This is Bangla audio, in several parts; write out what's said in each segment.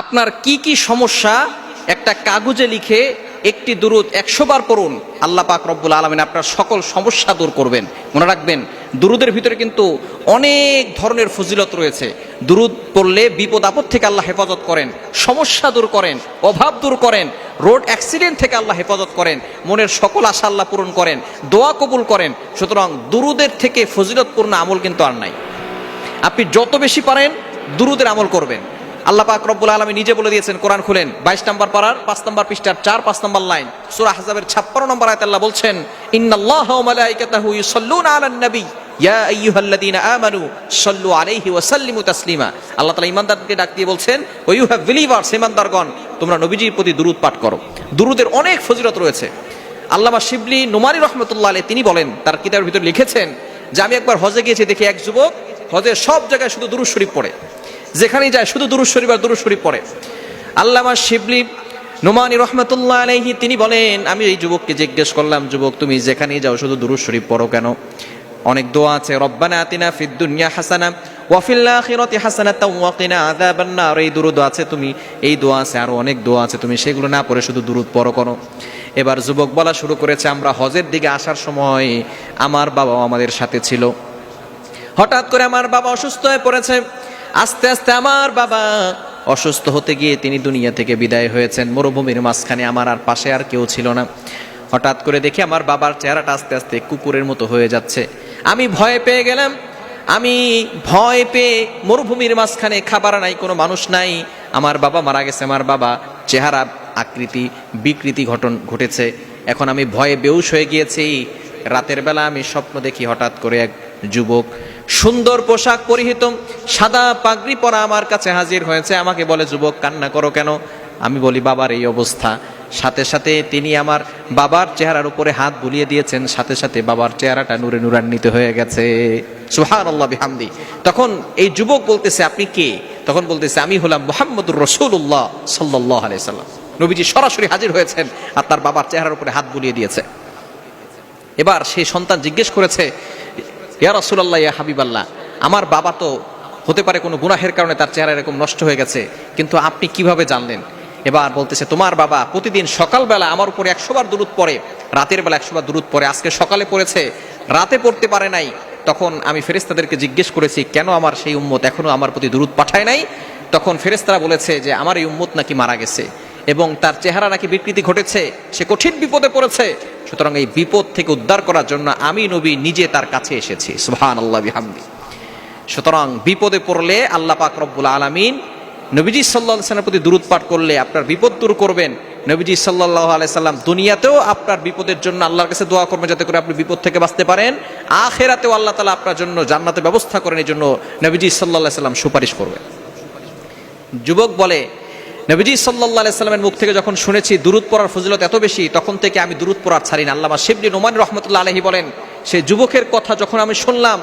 আপনার কি কি সমস্যা? একটা কাগজে লিখে একটি দুরুদ একশো বার পড়ুন। আল্লাহ পাক রব্বুল আলমিন আপনার সকল সমস্যা দূর করবেন। মনে রাখবেন, দুরুদের ভিতরে কিন্তু অনেক ধরনের ফজিলত রয়েছে। দুরুদ পড়লে বিপদ আপদ থেকে আল্লাহ হেফাজত করেন, সমস্যা দূর করেন, অভাব দূর করেন, রোড অ্যাক্সিডেন্ট থেকে আল্লাহ হেফাজত করেন, মনের সকল আশা আল্লাহ পূরণ করেন, দোয়া কবুল করেন। সুতরাং দুরুদের থেকে ফজিলতপূর্ণ আমল কিন্তু আর নাই। আপনি যত বেশি পারেন, দুরুদের আমল করবেন। আল্লাহ পাক রব্বুল আলমী নিজে বলে দিয়েছেন, কোরআন খুলেন। বাইশ নম্বর পাড়ার, পাঁচ নম্বর পৃষ্ঠার, চার, পাঁচ নম্বর লাইন। সুরা হাজাবের ছাপ্পান্ন নম্বর আয়াত আল্লাহ বলছেন, ইন্নাল্লাহ মালাইকাতাহু ইউসাল্লুনা আলান নবী। ইয়া আইয়ুহাল্লাযীনা আমানু, সাল্লু আলাইহি ওয়া সাল্লিমু তাসলিমা। আল্লাহ তাআলা ঈমানদারকে ডাক দিয়ে বলছেন, ও ইউ হ্যাভ বিলিভার্স, ঈমানদারগণ, তোমরা নবীজির প্রতি দুরূদ পাঠ করো। দুরূদের অনেক ফজিলত রয়েছে। আল্লামা শিবলি নোমানি রহমতুল্লাহ আলী তিনি বলেন, তার কিতাবের ভিতরে লিখেছেন যে, আমি একবার হজে গিয়েছি, দেখি এক যুবক হজে সব জায়গায় শুধু দুরুদ শরীফ পড়ে। যেখানেই যায়, শুধু দুরুদ শরীফ আর দুরুদ শরীফ পড়ে। আল্লামা শিবলি নোমানি রহমতুল্লাহ আলাইহি, তিনি বলেন, আমি এই যুবককে জিজ্ঞেস করলাম, যুবক, তুমি যেখানেই যাও, শুধু দুরুদ শরীফ পড়ো কেন? অনেক দোয়া আছে, রব্বানা আতিনা ফিদ দুনিয়া হাসানা, ওয়া ফিল আখিরাতি হাসানাতাও ওয়া কিনা আযাবান নার। এই দুরুদ আছে তুমি, এই দোয়া আছে, আরও অনেক দোয়া আছে, তুমি সেগুলো না পড়ে শুধু দুরুদ পড়ো করো এবার যুবক বলা শুরু করেছে, আমরা হজের দিকে আসার সময় আমার বাবাও আমাদের সাথে ছিল। হঠাৎ করে আমার বাবা অসুস্থ হয়ে পড়েছে। আস্তে আস্তে আমার বাবা অসুস্থ হতে গিয়ে তিনি দুনিয়া থেকে বিদায় হয়েছেন। মরুভূমির মাঝখানে আমার আর পাশে আর কেউ ছিল না। হঠাৎ করে দেখি আমার বাবার চেহারাটা আস্তে আস্তে কুকুরের মতো হয়ে যাচ্ছে। আমি ভয় পেয়ে গেলাম। আমি ভয় পেয়ে মরুভূমির মাঝখানে খাবার নাই, কোনো মানুষ নাই। আমার বাবা মারা গেছে। আমার বাবা চেহারা আকৃতি, বিকৃতি ঘটন ঘটেছে। এখন আমি ভয়ে বেউস হয়ে গিয়েছি। রাতের বেলা আমি স্বপ্ন দেখি হঠাৎ করে এক যুবক সুন্দর পোশাক পরিহিত, সাদা পাগড়ি পরা আমার কাছে হাজির হয়েছে। আমাকে বলে, যুবক, কান্না করো কেন? আমি বলি, বাবার এই অবস্থা। সাথে সাথে তিনি আমার বাবার চেহারার উপরে হাত বুলিয়ে দিয়েছেন। সাথে সাথে বাবার চেহারাটা নূরে নূরান্বিত হয়ে গেছে। সুহান আল্লাহ বিহামদি। তখন এই যুবক বলতেছে, আপনি কে? তখন বলতেছে, আমি হলাম মোহাম্মদুর রসুল্লাহ সাল্লাহ আলাইসাল্লাম নবীজি সরাসরি হাজির হয়েছেন আর তার বাবার চেহারার উপরে হাত বুলিয়ে দিয়েছে। এবার সেই সন্তান জিজ্ঞেস করেছে ইয়া রসুল্লাহ ইয়া হাবিবাল্লাহ, আমার বাবা তো হতে পারে কোনো গুনাহের কারণে তার চেহারা এরকম নষ্ট হয়ে গেছে, কিন্তু আপনি কীভাবে জানলেন? এবার বলতেছে, তোমার বাবা প্রতিদিন সকালবেলা আমার উপরে একশোবার দূরত পড়ে, রাতের বেলা একশোবার দূরত পড়ে, আজকে সকালে পড়েছে, রাতে পড়তে পারে নাই। তখন আমি ফেরেস্তাদেরকে জিজ্ঞেস করেছি, কেন আমার সেই উম্মত এখনও আমার প্রতি দূরত পাঠায় নাই? তখন ফেরেস্তারা বলেছে যে, আমার এই উম্মত নাকি মারা গেছে। এবং তার চেহারা নাকি বিকৃতি ঘটেছে, সে কঠিন বিপদে পড়েছে। সুতরাং এই বিপদ থেকে উদ্ধার করার জন্য আমি নবী নিজে তার কাছে এসেছি। সুহান আল্লাহ বিহামদি। সুতরাং বিপদে পড়লে আল্লাহ পাক রব্বুল আলমিন নবীজি সাল্লাহ সাল্লামের প্রতি দূরত পাঠ করলে আপনার বিপদ দূর করবেন। নবীজি সাল্লাহ আলাইসাল্লাম দুনিয়াতেও আপনার বিপদের জন্য আল্লাহর কাছে দোয়া করবেন যাতে করে আপনি বিপদ থেকে বাঁচতে পারেন। আখেরাতেও আল্লাহ তালা আপনার জন্য জান্নাতের ব্যবস্থা করেন। এই জন্য নবীজি সাল্লাহ সাল্লাম সুপারিশ করবেন। যুবক বলে নবীজি সাল্লাহ সাল্লামের মুখ থেকে যখন শুনেছি দূরত পড়ার ফজিলত এত বেশি, তখন থেকে আমি দূরত পড়ার ছাড়ি না। আল্লামা শিবলি নোমান রহমতুল্লাহ আলহী বলেন, সে যুবকের কথা যখন আমি শুনলাম,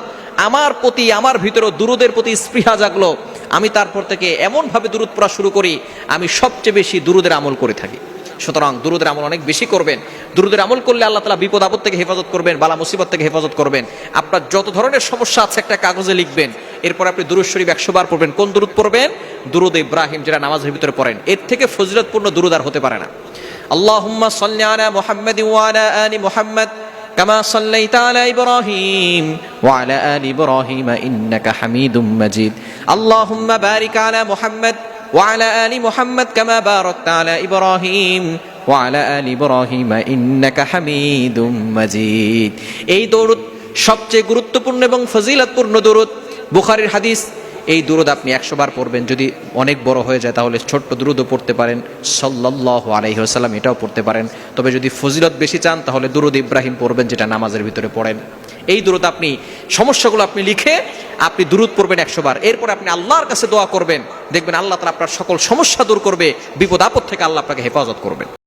আমার প্রতি, আমার ভিতরে দুরুদের প্রতি স্পৃহা জাগলো। আমি তারপর থেকে এমনভাবে দূরত পড়া শুরু করি, আমি সবচেয়ে বেশি দুরুদের আমল করে থাকি। সুতরাং দুরুদের আমল অনেক বেশি করবেন দুরুদের আমল করলে আল্লাহ তালা বিপদ আপদ থেকে হেফাজত করবেন বালা মুসিবত থেকে হেফাজত করবেন আপনার যত ধরনের সমস্যা আছে একটা কাগজে লিখবেন এরপর আপনি দুরুদ শরীফ একশো বার পড়বেন কোন দুরুদ পড়বেন দুরুদ ইব্রাহিম যেটা নামাজের ভিতরে পড়েন এর থেকে ফজিলতপূর্ণ দুরুদ আর হতে পারে না আল্লাহুম্মা সাল্লি আলা মুহাম্মাদ ওয়া আলা আলি মুহাম্মাদ كما صليت على إبراهيم وعلى آل إبراهيم إنك حميد مجيد اللهم بارك على محمد وعلى آل محمد كما باركت على إبراهيم وعلى آل إبراهيم إنك حميد مجيد এই দরুদ সবচেয়ে গুরুত্বপূর্ণ এবং ফজিলতপূর্ণ দরুদ বুখারীর হাদিস এই দুরুদ আপনি একশো বার পড়বেন যদি অনেক বড় হয়ে যায় তাহলে ছোট্ট দুরুদও পড়তে পারেন সাল্লাহ আলহিহাসাল্লাম এটাও পড়তে পারেন তবে যদি ফজিলত বেশি চান তাহলে দুরুদ ইব্রাহিম পড়বেন যেটা নামাজের ভিতরে পড়েন এই দূরত আপনি সমস্যাগুলো আপনি লিখে আপনি দূরত পড়বেন একশো বার। এরপর আপনি আল্লাহর কাছে দোয়া করবেন। দেখবেন আল্লাহ তালা আপনার সকল সমস্যা দূর করবে। বিপদ আপদ থেকে আল্লাহ আপনাকে হেফাজত করবেন।